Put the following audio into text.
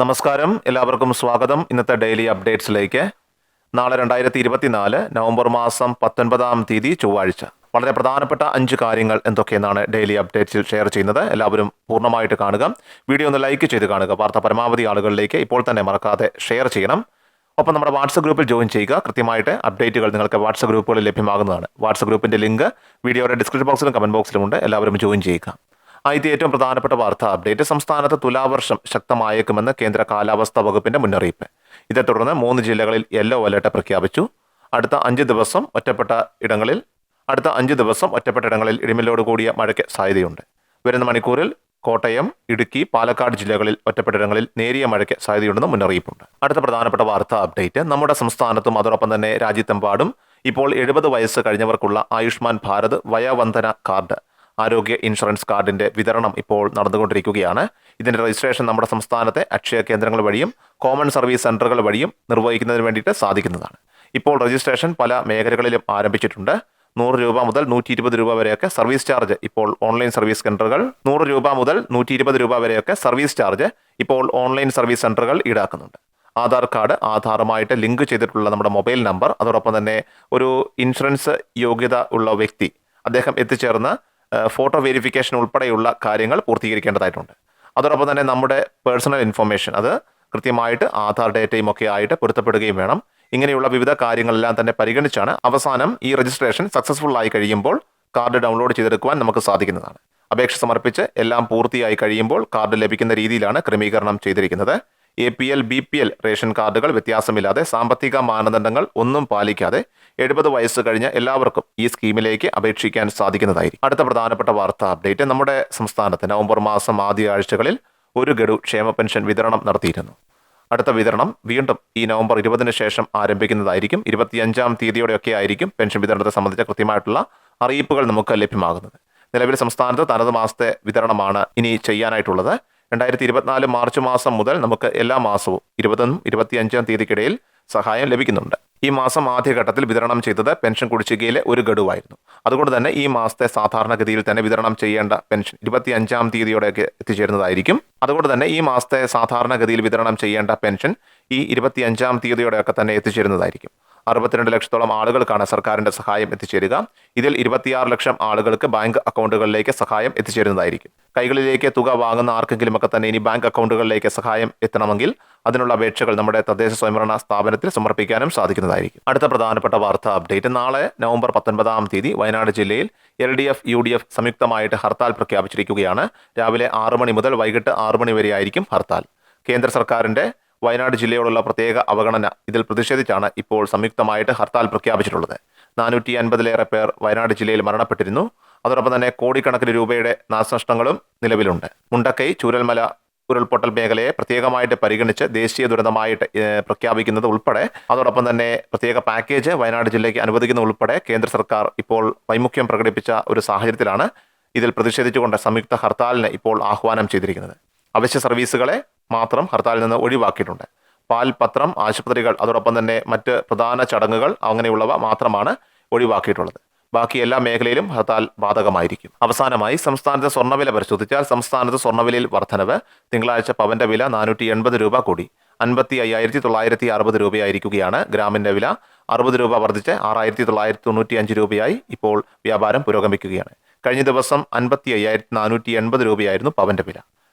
നമസ്കാരം. എല്ലാവർക്കും സ്വാഗതം. ഇന്നത്തെ ഡെയിലി അപ്ഡേറ്റ്സിലേക്ക്. നാളെ രണ്ടായിരത്തി ഇരുപത്തിനാല് നവംബർ മാസം പത്തൊൻപതാം തീയതി ചൊവ്വാഴ്ച. വളരെ പ്രധാനപ്പെട്ട അഞ്ച് കാര്യങ്ങൾ എന്തൊക്കെയെന്നാണ് ഡെയിലി അപ്ഡേറ്റ്സിൽ ഷെയർ ചെയ്യുന്നത്. എല്ലാവരും പൂർണമായിട്ട് കാണുക. വീഡിയോ ഒന്ന് ലൈക്ക് ചെയ്ത് കാണുക. വാർത്ത പരമാവധി ആളുകളിലേക്ക് ഇപ്പോൾ തന്നെ മറക്കാതെ ഷെയർ ചെയ്യണം. ഒപ്പം നമ്മുടെ വാട്സപ്പ് ഗ്രൂപ്പിൽ ജോയിൻ ചെയ്യുക. കൃത്യമായിട്ട് അപ്ഡേറ്റുകൾ നിങ്ങൾക്ക് വാട്സപ്പ് ഗ്രൂപ്പുകളിൽ ലഭ്യമാകുന്നതാണ്. വാട്സപ്പ് ഗ്രൂപ്പിന്റെ ലിങ്ക് വീഡിയോയുടെ ഡിസ്ക്രിപ്ഷൻ ബോക്സിലും കമന്റ് ബോക്സിലും ഉണ്ട്. എല്ലാവരും ജോയിൻ ചെയ്യുക. ആദ്യത്തെ ഏറ്റവും പ്രധാനപ്പെട്ട വാർത്താ അപ്ഡേറ്റ് സംസ്ഥാനത്ത് തുലാവർഷം ശക്തമായേക്കുമെന്ന് കേന്ദ്ര കാലാവസ്ഥാ വകുപ്പിന്റെ മുന്നറിയിപ്പ്. ഇതേ തുടർന്ന് മൂന്ന് ജില്ലകളിൽ യെല്ലോ അലർട്ട് പ്രഖ്യാപിച്ചു. അടുത്ത അഞ്ച് ദിവസം ഒറ്റപ്പെട്ട ഇടങ്ങളിൽ അടുത്ത അഞ്ച് ദിവസം ഒറ്റപ്പെട്ട ഇടങ്ങളിൽ ഇടിമിന്നലോട് കൂടിയ മഴയ്ക്ക് സാധ്യതയുണ്ട്. വരുന്ന മണിക്കൂറിൽ കോട്ടയം ഇടുക്കി പാലക്കാട് ജില്ലകളിൽ ഒറ്റപ്പെട്ട ഇടങ്ങളിൽ നേരിയ മഴയ്ക്ക് സാധ്യതയുണ്ടെന്ന് മുന്നറിയിപ്പുണ്ട്. അടുത്ത പ്രധാനപ്പെട്ട വാർത്ത അപ്ഡേറ്റ് നമ്മുടെ സംസ്ഥാനത്തും അതോടൊപ്പം തന്നെ രാജ്യത്തെമ്പാടും ഇപ്പോൾ എഴുപത് വയസ്സ് കഴിഞ്ഞവർക്കുള്ള ആയുഷ്മാൻ ഭാരത് വയോവന്ദന കാർഡ്. ആരോഗ്യ ഇൻഷുറൻസ് കാർഡിന്റെ വിതരണം ഇപ്പോൾ നടന്നുകൊണ്ടിരിക്കുകയാണ്. ഇതിന്റെ രജിസ്ട്രേഷൻ നമ്മുടെ സംസ്ഥാനത്തെ അക്ഷയ കേന്ദ്രങ്ങൾ വഴിയും കോമൺ സർവീസ് സെന്ററുകൾ വഴിയും നിർവഹിക്കുന്നതിന് വേണ്ടിയിട്ട് സാധിക്കുന്നതാണ്. ഇപ്പോൾ രജിസ്ട്രേഷൻ പല മേഖലകളിലും ആരംഭിച്ചിട്ടുണ്ട്. നൂറ് രൂപ മുതൽ നൂറ്റി ഇരുപത് രൂപ വരെയൊക്കെ സർവീസ് ചാർജ് ഇപ്പോൾ ഓൺലൈൻ സർവീസ് സെന്ററുകൾ നൂറ് രൂപ മുതൽ നൂറ്റി ഇരുപത് രൂപ വരെയൊക്കെ സർവീസ് ചാർജ് ഇപ്പോൾ ഓൺലൈൻ സർവീസ് സെന്ററുകൾ ഈടാക്കുന്നുണ്ട്. ആധാർ കാർഡ് ആധാറുമായിട്ട് ലിങ്ക് ചെയ്തിട്ടുള്ള നമ്മുടെ മൊബൈൽ നമ്പർ അതോടൊപ്പം തന്നെ ഒരു ഇൻഷുറൻസ് യോഗ്യത ഉള്ള വ്യക്തി അദ്ദേഹം എത്തിച്ചേർന്ന് ഫോട്ടോ വെരിഫിക്കേഷൻ ഉൾപ്പെടെയുള്ള കാര്യങ്ങൾ പൂർത്തീകരിക്കേണ്ടതായിട്ടുണ്ട്. അതോടൊപ്പം തന്നെ നമ്മുടെ പേഴ്സണൽ ഇൻഫർമേഷൻ അത് കൃത്യമായിട്ട് ആധാർ ഡേറ്റയും ഒക്കെ ആയിട്ട് പൊരുത്തപ്പെടുകയും വേണം. ഇങ്ങനെയുള്ള വിവിധ കാര്യങ്ങളെല്ലാം തന്നെ പരിഗണിച്ചാണ് അവസാനം ഈ രജിസ്ട്രേഷൻ സക്സസ്ഫുൾ ആയി കഴിയുമ്പോൾ കാർഡ് ഡൗൺലോഡ് ചെയ്തെടുക്കുവാൻ നമുക്ക് സാധിക്കുന്നതാണ്. അപേക്ഷ സമർപ്പിച്ച് എല്ലാം പൂർത്തിയായി കഴിയുമ്പോൾ കാർഡ് ലഭിക്കുന്ന രീതിയിലാണ് ക്രമീകരണം ചെയ്തിരിക്കുന്നത്. A P L B P L ration കാർഡുകൾ വ്യത്യാസമില്ലാതെ സാമ്പത്തിക മാനദണ്ഡങ്ങൾ ഒന്നും പാലിക്കാതെ എഴുപത് വയസ്സ് കഴിഞ്ഞ എല്ലാവർക്കും ഈ സ്കീമിലേക്ക് അപേക്ഷിക്കാൻ സാധിക്കുന്നതായിരിക്കും. അടുത്ത പ്രധാനപ്പെട്ട വാർത്താ അപ്ഡേറ്റ് നമ്മുടെ സംസ്ഥാനത്ത് നവംബർ മാസം ആദ്യ ആഴ്ചകളിൽ ഒരു ഗഡു ക്ഷേമ പെൻഷൻ വിതരണം നടത്തിയിരുന്നു. അടുത്ത വിതരണം വീണ്ടും ഈ നവംബർ ഇരുപതിന് ശേഷം ആരംഭിക്കുന്നതായിരിക്കും. ഇരുപത്തിയഞ്ചാം തീയതിയോടെയൊക്കെ ആയിരിക്കും പെൻഷൻ വിതരണത്തെ സംബന്ധിച്ച കൃത്യമായിട്ടുള്ള അറിയിപ്പുകൾ നമുക്ക് ലഭ്യമാകുന്നത്. നിലവിൽ സംസ്ഥാനത്ത് തനത് മാസത്തെ വിതരണമാണ് ഇനി ചെയ്യാനായിട്ടുള്ളത്. രണ്ടായിരത്തി ഇരുപത്തിനാല് മാർച്ച് മാസം മുതൽ നമുക്ക് എല്ലാ മാസവും ഇരുപതൊന്നും ഇരുപത്തിയഞ്ചാം തീയതിക്കിടയിൽ സഹായം ലഭിക്കുന്നുണ്ട്. ഈ മാസം ആദ്യഘട്ടത്തിൽ വിതരണം ചെയ്തത് പെൻഷൻ കുടിശ്ശികയിലെ ഒരു ഗഡുവായിരുന്നു. അതുകൊണ്ട് തന്നെ ഈ മാസത്തെ സാധാരണഗതിയിൽ തന്നെ വിതരണം ചെയ്യേണ്ട പെൻഷൻ ഇരുപത്തിയഞ്ചാം തീയതിയോടെയൊക്കെ എത്തിച്ചേരുന്നതായിരിക്കും. അതുകൊണ്ട് തന്നെ ഈ മാസത്തെ സാധാരണഗതിയിൽ വിതരണം ചെയ്യേണ്ട പെൻഷൻ ഈ ഇരുപത്തിയഞ്ചാം തീയതിയോടെയൊക്കെ തന്നെ എത്തിച്ചേരുന്നതായിരിക്കും. അറുപത്തിരണ്ട് ലക്ഷത്തോളം ആളുകൾക്കാണ് സർക്കാരിന്റെ സഹായം എത്തിച്ചേരുക. ഇതിൽ ഇരുപത്തിയാറ് ലക്ഷം ആളുകൾക്ക് ബാങ്ക് അക്കൗണ്ടുകളിലേക്ക് സഹായം എത്തിച്ചേരുന്നതായിരിക്കും. കൈകളിലേക്ക് തുക വാങ്ങുന്ന ആർക്കെങ്കിലുമൊക്കെ തന്നെ ഇനി ബാങ്ക് അക്കൗണ്ടുകളിലേക്ക് സഹായം എത്തണമെങ്കിൽ അതിനുള്ള അപേക്ഷകൾ നമ്മുടെ തദ്ദേശ സ്വയംഭരണ സ്ഥാപനത്തിൽ സമർപ്പിക്കാനും സാധിക്കുന്നതായിരിക്കും. അടുത്ത പ്രധാനപ്പെട്ട വാർത്താ അപ്ഡേറ്റ്. നാളെ നവംബർ പത്തൊൻപതാം തീയതി വയനാട് ജില്ലയിൽ L D F U D F സംയുക്തമായിട്ട് hartal പ്രഖ്യാപിച്ചിരിക്കുകയാണ്. രാവിലെ ആറ് മണി മുതൽ വൈകിട്ട് ആറ് മണി വരെയായിരിക്കും ഹർത്താൽ. കേന്ദ്ര സർക്കാരിന്റെ വയനാട് ജില്ലയോടുള്ള പ്രത്യേക അവഗണന ഇതിൽ പ്രതിഷേധിച്ചാണ് ഇപ്പോൾ സംയുക്തമായിട്ട് ഹർത്താൽ പ്രഖ്യാപിച്ചിട്ടുള്ളത്. നാനൂറ്റി അൻപതിലേറെ പേർ വയനാട് ജില്ലയിൽ മരണപ്പെട്ടിരുന്നു. അതോടൊപ്പം തന്നെ കോടിക്കണക്കിന് രൂപയുടെ നാശനഷ്ടങ്ങളും നിലവിലുണ്ട്. മുണ്ടക്കൈ ചൂരൽമല ഉരുൾപൊട്ടൽ മേഖലയെ പ്രത്യേകമായിട്ട് പരിഗണിച്ച് ദേശീയ ദുരന്തമായിട്ട് പ്രഖ്യാപിക്കുന്നത് ഉൾപ്പെടെ അതോടൊപ്പം തന്നെ പ്രത്യേക പാക്കേജ് വയനാട് ജില്ലയ്ക്ക് അനുവദിക്കുന്ന ഉൾപ്പെടെ കേന്ദ്ര സർക്കാർ ഇപ്പോൾ വൈമുഖ്യം പ്രകടിപ്പിച്ച ഒരു സാഹചര്യത്തിലാണ് ഇതിൽ പ്രതിഷേധിച്ചുകൊണ്ട് സംയുക്ത ഹർത്താലിന് ഇപ്പോൾ ആഹ്വാനം ചെയ്തിരിക്കുന്നത്. അവശ്യ സർവീസുകളെ മാത്രം ഹർത്താലിൽ നിന്ന് ഒഴിവാക്കിയിട്ടുണ്ട്. പാൽ പത്രം ആശുപത്രികൾ അതോടൊപ്പം തന്നെ മറ്റ് പ്രധാന ചടങ്ങുകൾ അങ്ങനെയുള്ളവ മാത്രമാണ് ഒഴിവാക്കിയിട്ടുള്ളത്. ബാക്കി എല്ലാ മേഖലയിലും ഹർത്താൽ ബാധകമായിരിക്കും. അവസാനമായി സംസ്ഥാനത്തെ സ്വർണവില പരിശോധിച്ചാൽ സംസ്ഥാനത്ത് സ്വർണവിലയിൽ വർധനവ്. തിങ്കളാഴ്ച പവന്റെ വില നാനൂറ്റി എൺപത് രൂപ കൂടി. അൻപത്തി അയ്യായിരത്തി തൊള്ളായിരത്തി അറുപത് രൂപയായിരിക്കുകയാണ് ഗ്രാമിന്റെ വില. അറുപത് രൂപ വർദ്ധിച്ച് ആറായിരത്തി തൊള്ളായിരത്തി തൊണ്ണൂറ്റി അഞ്ച് രൂപയായി ഇപ്പോൾ വ്യാപാരം പുരോഗമിക്കുകയാണ്. കഴിഞ്ഞ ദിവസം അൻപത്തി അയ്യായിരത്തി നാനൂറ്റി എൺപത് രൂപയായിരുന്നു പവന്റെ വില.